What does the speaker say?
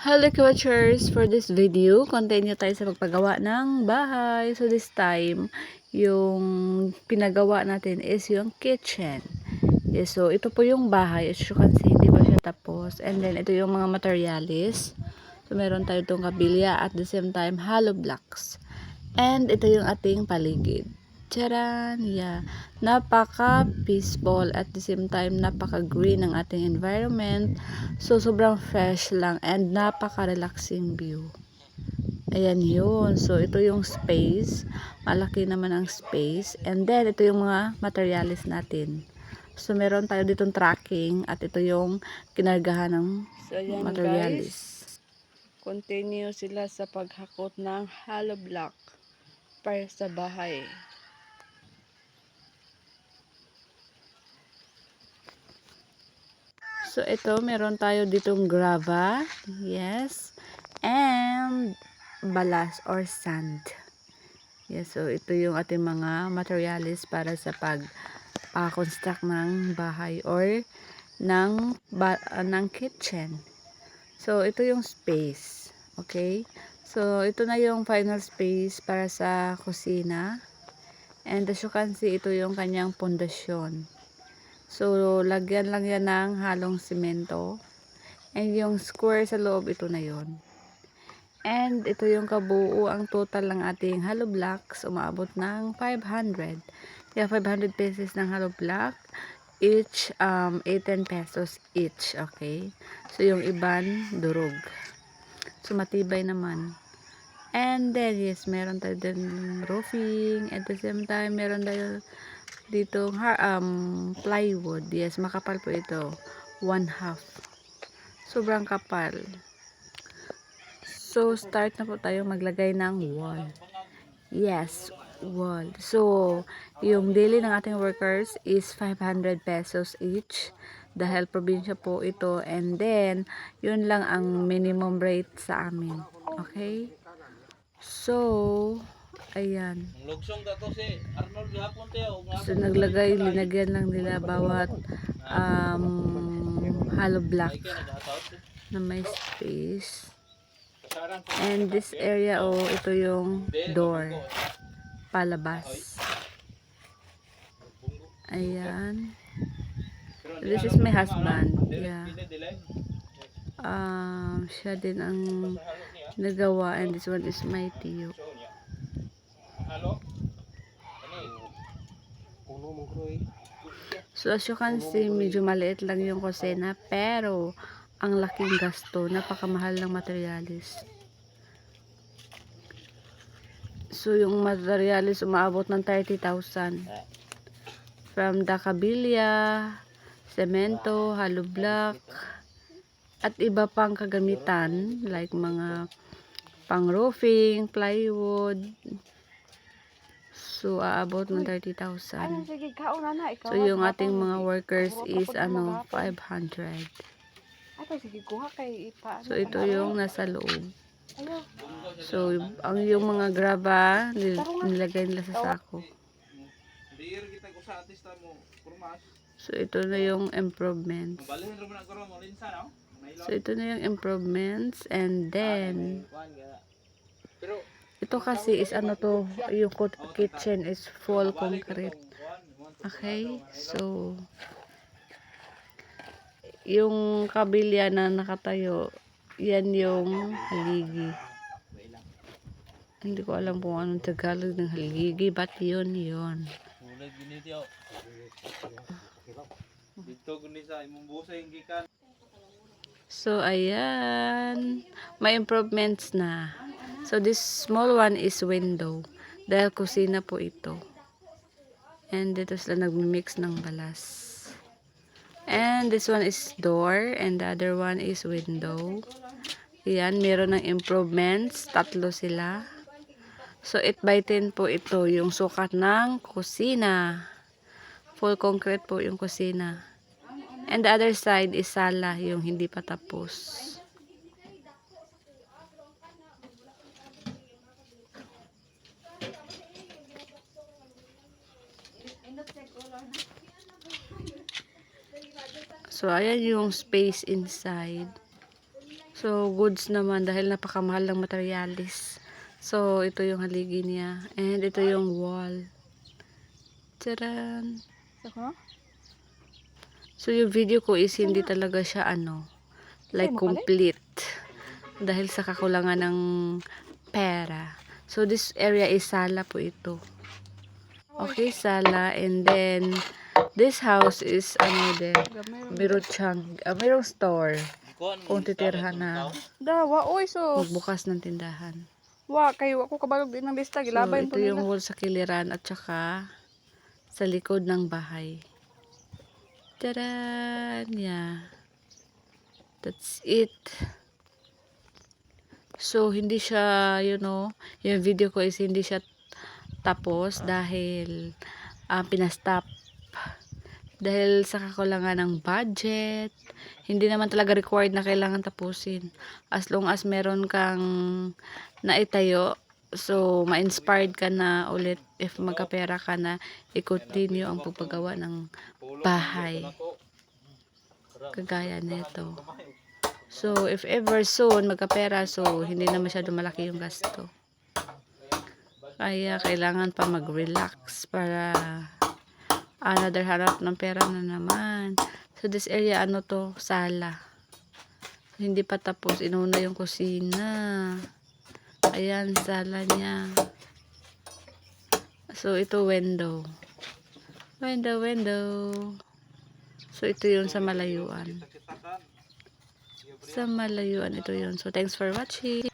Hello Watchers! For this video, continue tayo sa pagpagawa ng bahay. So this time, yung pinagawa natin is yung kitchen. Yes, so ito po yung bahay. As you can see, hindi pa siya tapos. And then, ito yung mga materialis. So meron tayo itong kabilya at the same time, hollow blocks. And ito yung ating paligid. Charan! Yeah. Napaka peaceful at the same time napaka green ng ating environment. So sobrang fresh lang and napaka relaxing view. Ayan yun. So ito yung space. Malaki naman ang space. And then ito yung mga materialis natin. So meron tayo ditong tracking at ito yung kinargahan ng So, ayan materialis. guys. Continue sila sa paghakot ng hollow block para sa bahay. So, ito, meron tayo ditong grava. Yes. And balas or sand. Yes, so ito yung ating mga materialis para sa pag ah, construct ng bahay or ng, ba- ah, ng kitchen. So, ito yung space. Okay? So, ito na yung final space para sa kusina. And as you can see, ito yung kanyang pundasyon. So, lagyan lang yan ng halong simento. And yung square sa loob, ito na yon. And ito yung kabuo, ang total ng ating hollow blocks, umabot ng 500. Kaya 500 pesos ng hollow block. Each, um, 18 pesos each, okay? So, yung iban, durog. So, matibay naman. And then, yes, meron tayo din roofing. At the same time, meron tayo dito um, plywood. Yes, makapal po ito. One half. Sobrang kapal. So, start na po tayo maglagay ng wall. Yes, wall. So, yung daily ng ating workers is 500 pesos each. Dahil probinsya po ito. And then, yun lang ang minimum rate sa amin. Okay? So, ayan. So, naglagay, linagyan lang nila bawat um, hollow block na may space. And this area, oh, ito yung door. Palabas. Ayan. This is my husband. Yeah. Um, siya din ang nagawa and this one is my tiyo. So as you can see, medyo maliit lang yung kusina pero ang laking gasto, napakamahal ng materialis. So yung materialis umaabot ng 30,000. From the kabilya, semento, hollow block, at iba pang kagamitan like mga pang roofing, plywood. So aabot ng 30,000. sige, kauna na. Ikaw, So, yung ating mga workers is, ano, 500. Ay, sige, kuha kay ipa. So, ito yung nasa loob. So, ang yung mga graba, nil- nilagay nila sa sako. Diir kita ko sa artista mo. Kurmas. So, ito na yung improvements. So, ito na yung improvements. And then, Pero ito kasi is ano to, yung kitchen is full concrete. Okay? So, yung kabilya na nakatayo, yan yung haligi. Hindi ko alam kung anong Tagalog ng haligi, but yun, yun. So, ayan. May improvements na. So, this small one is window. Dahil kusina po ito. And dito sila nagmimix ng balas. And this one is door. And the other one is window. Ayan, meron ng improvements. Tatlo sila. So, 8 by 10 po ito. Yung sukat ng kusina. Full concrete po yung kusina. And the other side is sala, yung hindi pa tapos. So, ayan yung space inside. So, goods naman dahil napakamahal ng materialis. So, ito yung haligi niya. And ito yung wall. Saka? So, yung video ko is hindi talaga siya ano, like complete. Dahil sa kakulangan ng pera. So, this area is sala po ito. Okay, sala. And then, this house is ano din, meron siyang, ah, mayroong store. Kung titirhan na Dawa, oy so. magbukas ng tindahan. Wa, kayo ako kabalog din ng lista. So, Gilabay ito po yung wall sa kiliran at saka sa likod ng bahay. Taran! Yeah. That's it. So, hindi siya, you know, yung video ko is hindi siya tapos dahil ah, pinastop. Dahil sa kakulangan ng budget, hindi naman talaga required na kailangan tapusin. As long as meron kang naitayo, so ma-inspired ka na ulit if magkapera ka na i-continue ang pagpagawa ng bahay. Kagaya nito. So, if ever soon magkapera, so hindi na masyado malaki yung gasto. Kaya kailangan pa mag-relax para another harap ng pera na naman. So, this area, ano to? Sala. Hindi pa tapos. Inuna yung kusina. Ayan, sala niya. So, ito window. Window, window. So, ito yun sa malayuan. Sa malayuan, ito yun. So, thanks for watching.